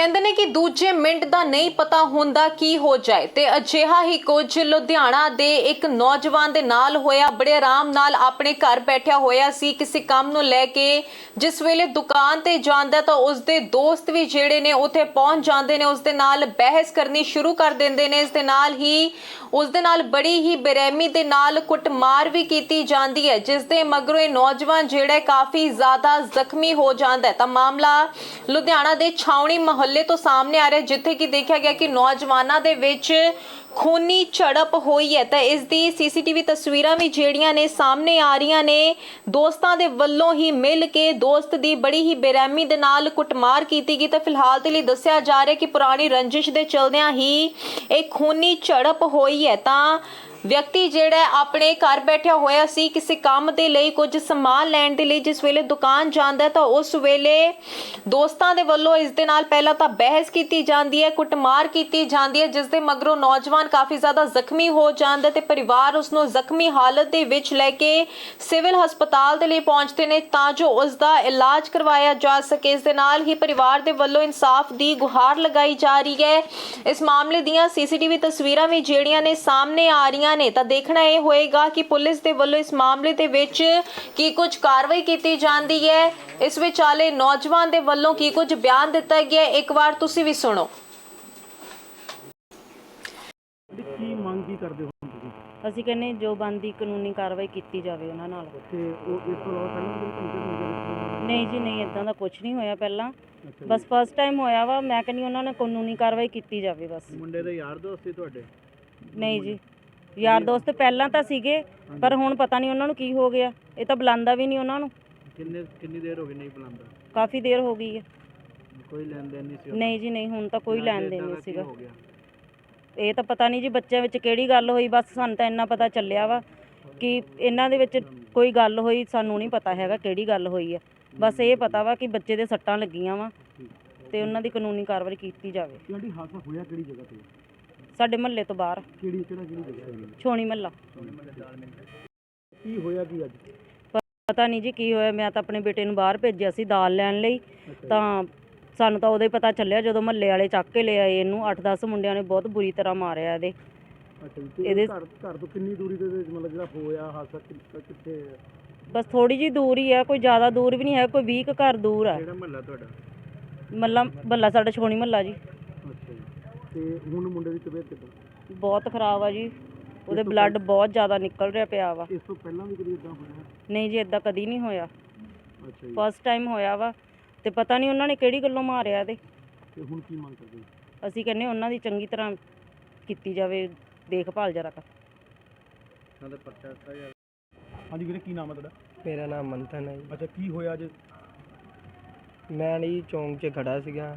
ਕਹਿੰਦੇ ਨੇ ਕਿ ਦੂਜੇ ਮਿੰਟ ਦਾ ਨਹੀਂ ਪਤਾ ਹੁੰਦਾ ਕੀ ਹੋ ਜਾਏ ਤੇ ਅਜਿਹਾ ਹੀ ਕੁਝ ਲੁਧਿਆਣਾ ਦੇ ਇੱਕ ਨੌਜਵਾਨ ਦੇ ਨਾਲ ਹੋਇਆ, ਬੜੇ ਆਰਾਮ ਨਾਲ ਆਪਣੇ ਘਰ ਬੈਠਿਆ ਹੋਇਆ ਸੀ, ਕਿਸੇ ਕੰਮ ਨੂੰ ਲੈ ਕੇ। ਜਿਸ ਵੇਲੇ ਦੁਕਾਨ ਤੇ ਜਾਂਦਾ ਤਾਂ ਉਸ ਦੇ ਦੋਸਤ ਵੀ ਜਿਹੜੇ ਨੇ ਉੱਥੇ ਪਹੁੰਚ ਜਾਂਦੇ ਨੇ ਉਸ ਦੇ ਨਾਲ ਬਹਿਸ ਕਰਨੀ ਸ਼ੁਰੂ ਕਰ ਦਿੰਦੇ ਨੇ। ਇਸ ਦੇ ਨਾਲ ਹੀ ਉਸ ਦੇ ਨਾਲ ਬੜੀ ਹੀ ਬੇਰਹਿਮੀ ਦੇ ਨਾਲ ਕੁੱਟਮਾਰ ਵੀ ਕੀਤੀ ਜਾਂਦੀ ਹੈ, ਜਿਸ ਦੇ ਮਗਰੋਂ ਇਹ ਨੌਜਵਾਨ ਜਿਹੜਾ ਕਾਫੀ ਜ਼ਿਆਦਾ ਜ਼ਖਮੀ ਹੋ ਜਾਂਦਾ ਤਾਂ ਮਾਮਲਾ ਲੁਧਿਆਣਾ ਦੇ ਛਾਉਣੀ ਮੁਹੱਲੇ ਤੋਂ ਸਾਹਮਣੇ ਆ ਰਿਹਾ ਜਿੱਥੇ ਕਿ ਦੇਖਿਆ ਗਿਆ ਕਿ ਨੌਜਵਾਨਾਂ ਦੇ ਵਿੱਚ ਖੂਨੀ ਝੜਪ ਹੋਈ ਹੈ ਤਾਂ ਇਸ ਦੀ ਸੀਸੀਟੀਵੀ ਤਸਵੀਰਾਂ ਵੀ ਜਿਹੜੀਆਂ ਨੇ ਸਾਹਮਣੇ ਆ ਰਹੀਆਂ ਨੇ। ਦੋਸਤਾਂ ਦੇ ਵੱਲੋਂ ਹੀ ਮਿਲ ਕੇ ਦੋਸਤ ਦੀ ਬੜੀ ਹੀ ਬੇਰਹਿਮੀ ਦੇ ਨਾਲ ਕੁੱਟਮਾਰ ਕੀਤੀ ਗਈ। ਤਾਂ ਫਿਲਹਾਲ ਦੇ ਲਈ ਦੱਸਿਆ ਜਾ ਰਿਹਾ ਕਿ ਪੁਰਾਣੀ ਰੰਜਿਸ਼ ਦੇ ਚਲਦਿਆਂ ਹੀ ਇਹ ਖੂਨੀ ਝੜਪ ਹੋਈ ਹੈ। ਤਾਂ ਵਿਅਕਤੀ ਜਿਹੜਾ ਆਪਣੇ ਘਰ ਬੈਠਿਆ ਹੋਇਆ ਸੀ। ਕਿਸੇ ਕੰਮ ਦੇ ਲਈ ਕੁਝ ਸਮਾਨ ਲੈਣ ਦੇ ਲਈ ਜਿਸ ਵੇਲੇ ਦੁਕਾਨ ਜਾਂਦਾ ਤਾਂ ਉਸ ਵੇਲੇ ਦੋਸਤਾਂ ਦੇ ਵੱਲੋਂ ਇਸ ਦੇ ਨਾਲ ਪਹਿਲਾਂ ਤਾਂ ਬਹਿਸ ਕੀਤੀ ਜਾਂਦੀ ਹੈ, ਕੁੱਟਮਾਰ ਕੀਤੀ ਜਾਂਦੀ ਹੈ, ਜਿਸ ਦੇ ਮਗਰੋਂ ਨੌਜਵਾਨ ਕਾਫੀ ਜ਼ਿਆਦਾ ਜ਼ਖਮੀ ਹੋ ਜਾਂਦਾ ਤੇ ਪਰਿਵਾਰ ਉਸ ਨੂੰ ਜ਼ਖਮੀ ਹਾਲਤ ਦੇ ਵਿੱਚ ਲੈ ਕੇ ਸਿਵਲ ਹਸਪਤਾਲ ਦੇ ਲਈ ਪਹੁੰਚਦੇ ਨੇ ਤਾਂ ਜੋ ਉਸ ਦਾ ਇਲਾਜ ਕਰਵਾਇਆ ਜਾ ਸਕੇ। ਇਸ ਦੇ ਨਾਲ ਹੀ ਪਰਿਵਾਰ ਦੇ ਵੱਲੋਂ ਇਨਸਾਫ ਦੀ ਗੁਹਾਰ ਲਗਾਈ ਜਾ ਰਹੀ ਹੈ। ਇਸ ਮਾਮਲੇ ਦੀਆਂ ਸੀਸੀਟੀਵੀ ਤਸਵੀਰਾਂ ਵੀ ਜਿਹੜੀਆਂ ਨੇ ਸਾਹਮਣੇ ਆ ਰਹੀਆਂ ਨੇ ਤਾਂ ਦੇਖਣਾ ਇਹ ਹੋਏਗਾ ਕਿ ਪੁਲਿਸ ਦੇ ਵੱਲੋਂ ਇਸ ਮਾਮਲੇ ਦੇ ਵਿੱਚ ਕੀ ਕੁਝ ਕਾਰਵਾਈ ਕੀਤੀ ਜਾਂਦੀ ਹੈ। ਇਸ ਵਿਚਾਲੇ ਨੌਜਵਾਨ ਦੇ ਵੱਲੋਂ ਕੀ ਕੁਝ ਬਿਆਨ ਦਿੱਤਾ ਗਿਆ ਇੱਕ ਵਾਰ ਤੁਸੀਂ ਵੀ ਸੁਣੋ ਤੇ ਕੀ ਮੰਗ ਕੀ ਕਰਦੇ ਹੋ ਤੁਸੀਂ ਅਸੀਂ ਕਹਿੰਦੇ ਜੋ ਬੰਦੀ ਕਾਨੂੰਨੀ ਕਾਰਵਾਈ ਕੀਤੀ ਜਾਵੇ ਉਹਨਾਂ ਨਾਲ। ਤੇ ਉਹ ਇਸ ਤੋਂ ਇਲਾਵਾ ਪਹਿਲਾਂ ਵੀ ਧਮਕੀ ਮਿਲ ਨਹੀਂ ਜੀ ਨਹੀਂ ਇਦਾਂ ਦਾ ਕੁਝ ਨਹੀਂ ਹੋਇਆ ਪਹਿਲਾਂ। ਅੱਛਾ ਬਸ ਫਸਟ ਟਾਈਮ ਹੋਇਆ ਵਾ ਮੈਂ ਕਹਿੰਦੀ ਉਹਨਾਂ ਨੇ ਕਾਨੂੰਨੀ ਕਾਰਵਾਈ ਕੀਤੀ ਜਾਵੇ ਬਸ। ਮੁੰਡੇ ਦੇ ਯਾਰ ਦੋਸਤ ਸੀ ਤੁਹਾਡੇ? ਨਹੀਂ ਜੀ ਯਾਰ ਦੋਸਤ ਪਹਿਲਾਂ ਤਾਂ ਸੀਗੇ ਪਰ ਹੁਣ ਪਤਾ ਨਹੀਂ ਉਹਨਾਂ ਨੂੰ ਕੀ ਹੋ ਗਿਆ। ਇਹ ਤਾਂ ਬੁਲਾਉਂਦਾ ਵੀ ਨਹੀਂ ਉਹਨਾਂ ਨੂੰ। ਕਿੰਨੇ ਕਿੰਨੀ ਦੇਰ ਹੋ ਗਈ ਨਹੀਂ ਬੁਲਾਉਂਦਾ? ਕਾਫੀ ਦੇਰ ਹੋ ਗਈ ਹੈ। ਕੋਈ ਲੈਣ ਦੇਣ ਨਹੀਂ ਸੀ ਨਹੀਂ ਜੀ ਨਹੀਂ ਹੁਣ ਤਾਂ ਕੋਈ ਲੈਣ ਦੇਣ ਨਹੀਂ ਸੀਗਾ। ਹੋ ਗਿਆ? ਇਹ ਤਾਂ ਪਤਾ ਨਹੀਂ ਜੀ ਬੱਚਿਆਂ ਵਿੱਚ ਕਿਹੜੀ ਗੱਲ ਹੋਈ ਬਸ ਸਾਨੂੰ ਤਾਂ ਇੰਨਾ ਪਤਾ ਚੱਲਿਆ ਵਾ ਕਿ ਇਹਨਾਂ ਦੇ ਵਿੱਚ ਕੋਈ ਗੱਲ ਹੋਈ ਸਾਨੂੰ ਨਹੀਂ ਪਤਾ ਹੈਗਾ ਕਿਹੜੀ ਗੱਲ ਹੋਈ ਹੈ ਬਸ ਇਹ ਪਤਾ ਵਾ ਕਿ ਬੱਚੇ ਦੇ ਸੱਟਾਂ ਲੱਗੀਆਂ ਵਾ ਤੇ ਉਹਨਾਂ ਦੀ ਕਾਨੂੰਨੀ ਕਾਰਵਾਈ ਕੀਤੀ ਜਾਵੇ। ਕਿਹੜੀ ਹਾਦਸਾ ਹੋਇਆ ਕਿਹੜੀ ਜਗ੍ਹਾ ਤੇ? ਸਾਡੇ ਮਹੱਲੇ ਤੋਂ ਬਾਹਰ। ਕਿਹੜੀ ਕਿਹੜਾ ਕਿਹੜੀ ਜਗ੍ਹਾ ਤੇ? ਛੋਣੀ ਮਹੱਲਾ। ਕੀ ਹੋਇਆ ਕੀ ਅੱਜ? ਪਤਾ ਨਹੀਂ ਜੀ ਕੀ ਹੋਇਆ ਮੈਂ ਤਾਂ ਆਪਣੇ ਬੇਟੇ ਨੂੰ ਬਾਹਰ ਭੇਜਿਆ ਸੀ ਦਾਲ ਲੈਣ ਲਈ। ਤਾਂ ਸਾਨੂੰ ਤਾਂ ਉਦੋਂ ਹੀ ਪਤਾ ਚੱਲਿਆ ਜਦੋਂ ਮਹੱਲੇ ਵਾਲੇ ਚੱਕ ਕੇ ਲੈ ਆਏ ਇਹਨੂੰ 8-10 ਮੁੰਡਿਆਂ ਨੇ ਬਹੁਤ ਬੁਰੀ ਤਰ੍ਹਾਂ ਮਾਰਿਆ ਇਹਦੇ। ਅੱਛਾ ਜੀ ਤੇ ਇਹਦੇ- ਘਰ ਘਰ ਤੋਂ ਕਿੰਨੀ ਦੂਰੀ ਦੇ ਵਿੱਚ ਮਤਲਬ ਜਿਹੜਾ ਹੋਇਆ ਹਾਦਸਾ ਕਿ- ਕਿੱਥੇ ਬਸ ਥੋੜੀ ਜੀ ਦੂਰ ਹੀ ਹੈ ਕੋਈ ਜ਼ਿਆਦਾ ਦੂਰ ਵੀ ਨਹੀਂ ਹੈ ਕੋਈ 20 ਕੁ ਘਰ ਦੂਰ ਹੈ। ਕਿਹੜਾ ਮਹੱਲਾ ਤੁਹਾਡਾ? ਮੱਲਾ ਮਹੱਲਾ ਸਾਡਾ ਛੋਣੀ ਮਹੱਲਾ ਜੀ। ਅੱਛਾ ਜੀ ਤੇ ਹੁਣ ਮੁੰਡੇ ਦੀ ਤਬੀਅਤ ਕਿੱਦਾਂ? ਬਹੁਤ ਖਰਾਬ ਆ ਜੀ। ਉਹਦੇ ਬਲੱਡ ਬਹੁਤ ਜ਼ਿਆਦਾ ਨਿਕਲ ਰਿਹਾ ਪਿਆ ਵਾ। ਇਸ ਤੋਂ ਪਹਿਲਾਂ ਵੀ ਕਦੀ ਇਦਾਂ ਹੋਇਆ? ਨਹੀਂ ਜੀ ਇਦਾਂ ਕਦੀ ਨਹੀਂ ਹੋਇਆ। ਅੱਛਾ ਜੀ। ਫਸਟ ਟਾਈਮ ਹੋਇਆ ਵਾ। ਤੇ ਪਤਾ ਨਹੀਂ ਉਹਨਾਂ ਨੇ ਕਿਹੜੀ ਗੱਲੋਂ ਮਾਰਿਆ ਇਹਦੇ। ਤੇ ਹੁਣ ਕੀ ਮੰਗ ਕਰਦੇ? ਹੋ ਅਸੀਂ ਕਹਿੰਦੇ ਉਹਨਾਂ ਦੀ ਚੰਗੀ ਤਰ੍ਹਾਂ ਕੀਤੀ ਜਾਵੇ ਦੇਖਭਾਲ ਜਰਾ ਹਾਂਜੀ ਵੀਰੇ ਕੀ ਨਾਮ ਹੈ ਤੁਹਾਡਾ? ਮੇਰਾ ਨਾਮ ਮੰਥਨ ਹੈ ਜੀ। ਅੱਛਾ ਕੀ ਹੋਇਆ ਅੱਜ? ਮੈਂ ਨਹੀਂ ਚੌਂਕ 'ਚ ਖੜਾ ਸੀਗਾ।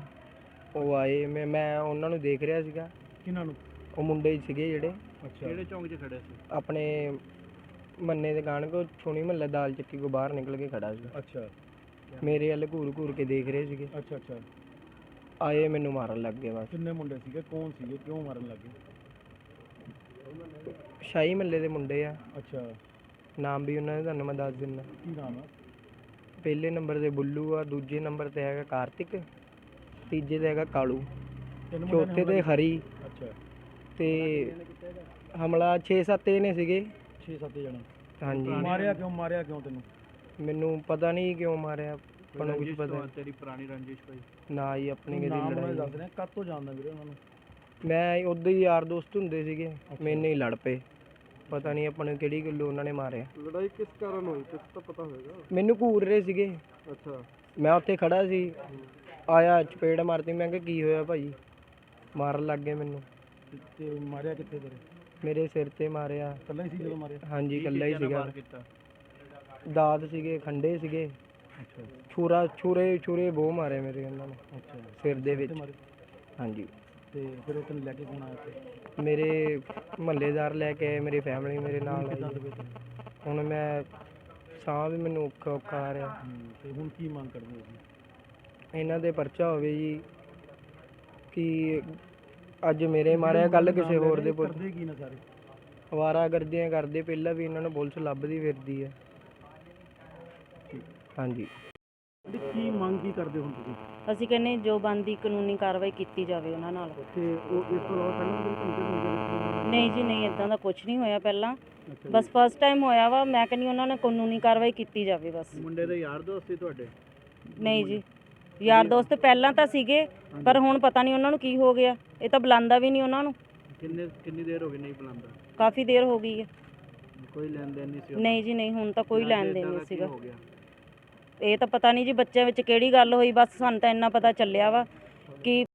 ਉਹ ਆਏ ਮੈਂ ਮੈਂ ਉਹਨਾਂ ਨੂੰ ਦੇਖ ਰਿਹਾ ਸੀਗਾ। ਕਿਹਨਾਂ ਨੂੰ? ਉਹ ਮੁੰਡੇ ਹੀ ਸੀਗੇ ਜਿਹੜੇ। ਅੱਛਾ। ਚੌਂਕ 'ਚ ਖੜੇ ਸੀ? ਆਪਣੇ ਮੰਨੇ ਦੇ ਗਾਣ ਕੋ ਛੋਣੀ ਮਹੱਲੇ ਦਾਲ ਚੱਕੀ ਕੋ ਬਾਹਰ ਨਿਕਲ ਕੇ ਖੜਾ ਸੀ ਅੱਛਾ। ਮੇਰੇ ਵੱਲ ਘੂਰ ਘੂਰ ਕੇ ਦੇਖ ਰਹੇ ਸੀਗੇ। ਅੱਛਾ ਅੱਛਾ। ਆਏ ਮੈਨੂੰ ਮਾਰਨ ਲੱਗ ਗਏ ਬਸ। ਕਿੰਨੇ ਮੁੰਡੇ ਸੀਗੇ? ਕੌਣ ਸੀਗੇ? ਕਿਉਂ ਮਾਰਨ ਲੱਗੇ ਸ਼ਾਹੀ ਮਹੱਲੇ ਦੇ ਮੁੰਡੇ ਆ। ਅੱਛਾ। ਨਾਮ ਵੀ ਉਹਨਾਂ ਦੇ ਤੁਹਾਨੂੰ ਮੈਂ ਦੱਸ ਦਿੰਦਾ। ਕੀ ਨਾਮ ਹੈ ਪਹਿਲੇ ਨੰਬਰ ਤੇ ਬੁੱਲੂ ਆ ਦੂਜੇ ਨੰਬਰ ਤੇ ਹੈਗਾ ਕਾਰਤਿਕ ਤੀਜੇ ਤੇ ਹੈਗਾ ਕਾਲੂ ਤਿੰਨ ਮੁੰਡਿਆਂ ਨੇ ਚੌਥੇ ਤੇ ਹਰੀ? ਅੱਛਾ। ਤੇ ਹਮਲਾ 6-7 ਨੇ ਸੀਗੇ। 6-7 ਜਣੇ। ਹਾਂਜੀ। ਮਾਰਿਆ ਕਿਉਂ ਮਾਰਿਆ ਕਿਉਂ ਤੈਨੂੰ? ਮੈਨੂੰ ਪਤਾ ਨਹੀਂ ਕਿਉਂ ਮਾਰਿਆ ਆਪਾਂ ਨੂੰ ਕੁਝ ਪਤਾ ਨਹੀਂ। ਤੇਰੀ ਪੁਰਾਣੀ ਰੰਜਿਸ਼ ਕੋਈ ਨਾ ਹੀ ਆਪਣੀ ਨਾਮ ਕਦੀ ਉਹਨਾਂ ਦੇ ਲੜਾਈ ਦੱਸ ਰਹੇ ਕਦ ਤੋਂ ਜਾਣਦਾ ਵੀਰੇ ਉਹਨਾਂ ਨੂੰ? ਮੈਂ ਉਦੋਂ ਹੀ ਯਾਰ ਦੋਸਤ ਹੁੰਦੇ ਸੀਗੇ ਮੈਨੇ ਹੀ ਲੜ ਪਏ। ਪਤਾ ਨਹੀਂ ਆਪਾਂ ਨੂੰ ਕਿਹੜੀ ਗੱਲੋਂ ਉਹਨਾਂ ਨੇ ਮਾਰਿਆ। ਲੜਾਈ ਕਿਸ ਕਾਰਨ ਹੋਈ ਕੁਝ ਤਾਂ ਪਤਾ ਹੋਵੇਗਾ ਮੈਨੂੰ ਘੂਰ ਰਹੇ ਸੀਗੇ। ਅੱਛਾ। ਮੈਂ ਉੱਥੇ ਖੜਾ ਸੀ ਆਇਆ ਚਪੇੜ ਮਾਰਤੀ ਮੈਂ ਕਿਹਾ ਕੀ ਹੋਇਆ ਭਾਈ? ਮਾਰਨ ਲੱਗ ਗਏ ਮੈਨੂੰ। ਤੇ- ਤੇ ਮਾਰਿਆ ਕਿੱਥੇ ਤੇਰੇ? ਮੇਰੇ ਸਿਰ ਤੇ ਮਾਰਿਆ। ਕੱਲਾ ਹੀ ਸੀ ਜਦੋਂ ਮਾਰਿਆ? ਹਾਂਜੀ ਇਕੱਲਾ ਹੀ ਸੀਗਾ। ਕੀਤਾ? ਦਾਤ ਸੀਗੇ ਖੰਡੇ ਸੀਗੇ। ਅੱਛਾ ਛੁਰਾ ਛੁਰੇ ਛੁਰੇ ਬਹੁ ਮਾਰੇ ਮੇਰੇ ਉਹਨਾਂ ਨੇ। ਅੱਛਾ ਸਿਰ ਦੇ ਵਿੱਚ। ਤੇ ਹਾਂਜੀ। ਤੇ ਫਿਰ ਉਹ ਤੈਨੂੰ ਲੈ ਕੇ ਕੌਣ ਆਇਆ ਇੱਥੇ ਮੇਰੇ ਮਹੱਲੇਦਾਰ ਲੈ ਕੇ ਆਏ ਮੇਰੀ ਫੈਮਿਲੀ ਮੇਰੇ ਨਾਲ ਕਿੱਦਾਂ ਆਈ? ਹੁਣ ਮੈਂ ਸਾਹ ਵੀ ਮੈਨੂੰ ਔਖਾ ਔਖਾ ਆ ਰਿਹਾ। ਤੇ ਹੁਣ ਕੀ ਮੰਗ ਕਰਦੇ ਹੋ ਇਹਨਾਂ ਦੇ ਪਰਚਾ ਹੋਵੇ ਜੀ ਕਿ ਅੱਜ ਮੇਰੇ ਮਾਰਿਆ ਕੱਲ ਕਿਸੇ ਹੋਰ ਦੇ ਪੁੱਤ ਕਰਦੇ ਕੀ ਨੇ ਸਾਰੇ? ਅਵਾਰਾ ਗਰਦੀਆਂ ਕਰਦੇ ਪਹਿਲਾਂ ਵੀ ਇਹਨਾਂ ਨੂੰ ਪੁਲਿਸ ਲੱਭਦੀ ਫਿਰਦੀ ਹੈ। ਹਾਂਜੀ। ਤੇ ਕੀ ਮੰਗ ਕੀ ਕਰਦੇ ਹੋ ਤੁਸੀਂ? ਅਸੀਂ ਕਹਿੰਦੇ ਜੋ ਬਣਦੀ ਕਾਨੂੰਨੀ ਕਾਰਵਾਈ ਕੀਤੀ ਜਾਵੇ ਉਹਨਾਂ ਨਾਲ। ਤੇ ਉਹ ਇਸ ਤੋਂ ਇਲਾਵਾ ਪਹਿਲਾਂ ਵੀ ਕੋਈ ਧਮਕੀ ਧਮਕੀ ਨਹੀਂ ਜੀ ਨਹੀਂ ਇਦਾਂ ਦਾ ਕੁਝ ਨਹੀਂ ਹੋਇਆ ਪਹਿਲਾਂ। ਅੱਛਾ ਬਸ ਫਸਟ ਟਾਈਮ ਹੋਇਆ ਵਾ ਮੈਂ ਕਹਿੰਦੀ ਉਹਨਾਂ ਨੇ ਕਾਨੂੰਨੀ ਕਾਰਵਾਈ ਕੀਤੀ ਜਾਵੇ ਬਸ। ਮੁੰਡੇ ਦੇ ਯਾਰ ਦੋਸਤ ਸੀ ਤੁਹਾਡੇ? ਨਹੀਂ ਜੀ ਯਾਰ ਦੋਸਤ ਪਹਿਲਾਂ ਤਾਂ ਸੀਗੇ ਪਰ ਹੁਣ ਪਤਾ ਨਹੀਂ ਉਹਨਾਂ ਨੂੰ ਕੀ ਹੋ ਗਿਆ। ਇਹ ਤਾਂ ਬੁਲਾਉਂਦਾ ਵੀ ਨਹੀਂ ਉਹਨਾਂ ਨੂੰ। ਕਿੰਨੇ ਕਿੰਨੀ ਦੇਰ ਹੋ ਗਈ ਨਹੀਂ ਬੁਲਾਉਂਦਾ? ਕਾਫੀ ਦੇਰ ਹੋ ਗਈ ਹੈ। ਕੋਈ ਲੈਣ ਦੇਣ ਨਹੀਂ ਸੀ ਨਹੀਂ ਜੀ ਨਹੀਂ ਹੁਣ ਤਾਂ ਕੋਈ ਲੈਣ ਦੇਣ ਦਾ ਨਹੀਂ ਸੀਗਾ। ਹੋ ਗਿਆ? ਇਹ ਤਾਂ ਪਤਾ ਨਹੀਂ ਜੀ ਬੱਚਿਆਂ ਵਿੱਚ ਕਿਹੜੀ ਗੱਲ ਹੋਈ, ਬਸ ਸਾਨੂੰ ਤਾਂ ਇੰਨਾ ਪਤਾ ਚੱਲਿਆ ਵਾ ਕਿ